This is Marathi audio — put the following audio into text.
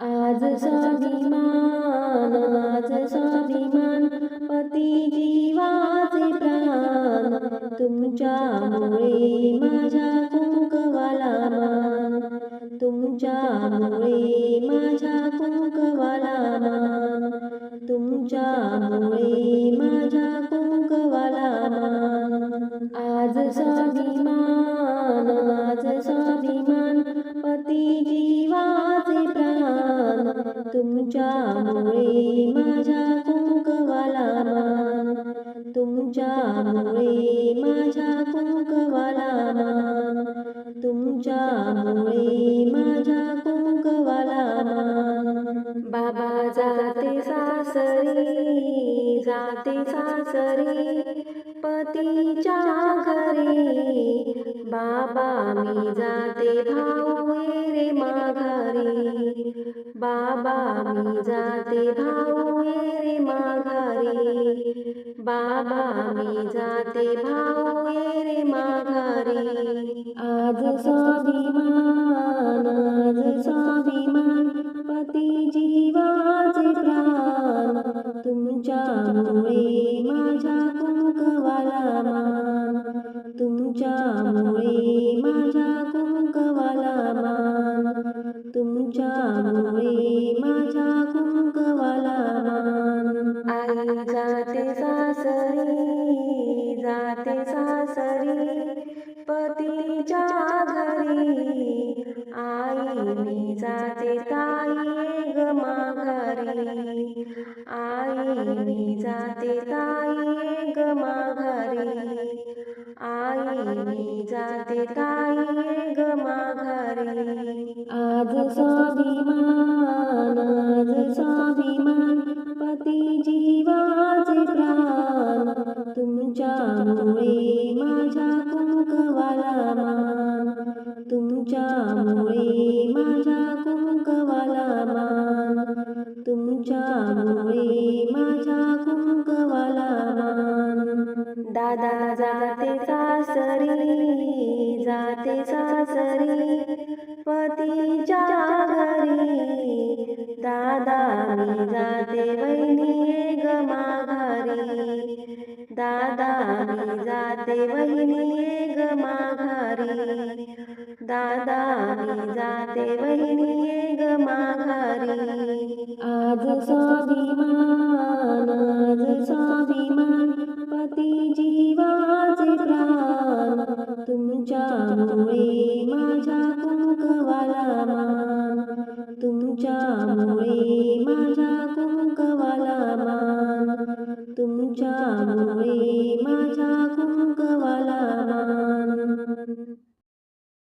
आज स्वाभिमान आज स्वाभिमान पती जीवाचे प्राण तुमच्यामुळे माझ्या कुंकवाला मान तुमच्यामुळे माझ्या कुंकवाला मान तुमच्यामुळे माझ्या कुंकवाला मान. तुमच्यामुळे माझ्या कुंकवाला मान तुमच्यामुळे माझ्या कुंकवाला मान बाबा जाते सासरी जाते सासरी पतीच्या घरी बाबा मी जाते भाऊ रे माघारी. बाबा मी जाते भाऊ रे माघारी. बाबा मी जाते भाऊ रे माघारी. आज स्वाभिमान आज स्वाभिमान पती जीवाचे प्राण. तुमच्यामुळे माझ्या कुंकवाला मान. तुमच्यामुळे तुमच्यामुळे माझ्या कुंकवाला मान आई जाते सासरी जाते सासरी पतीच्या घरी आई मी जाते ताई ग माघारी आई मी जाते ताई ग माघारी. आई मी जाते ताई ग माघारी. आज स्वाभिमान आज स्वाभिमान. पती जीवाचे प्राण तुमच्यामुळे माझ्या कुंकवाला मान. तुमच्यामुळे माझ्या कुंकवाला मान. तुमच्यामुळे माझ्या कुंकवाला मान. दादा जाते सासरी मी जाते वहिनी ग माघारी. दादा मी जाते वहिनी ग माघारी. दादा मी जाते वहिनी ग माघारी. आज स्वाभिमान आज स्वाभिमान पती जीवाचे प्राण. तुमच्यामुळे तुमच्यामुळे माझ्या कुंकवाला मान. तुमच्यामुळे माझा कुंकवाला मान.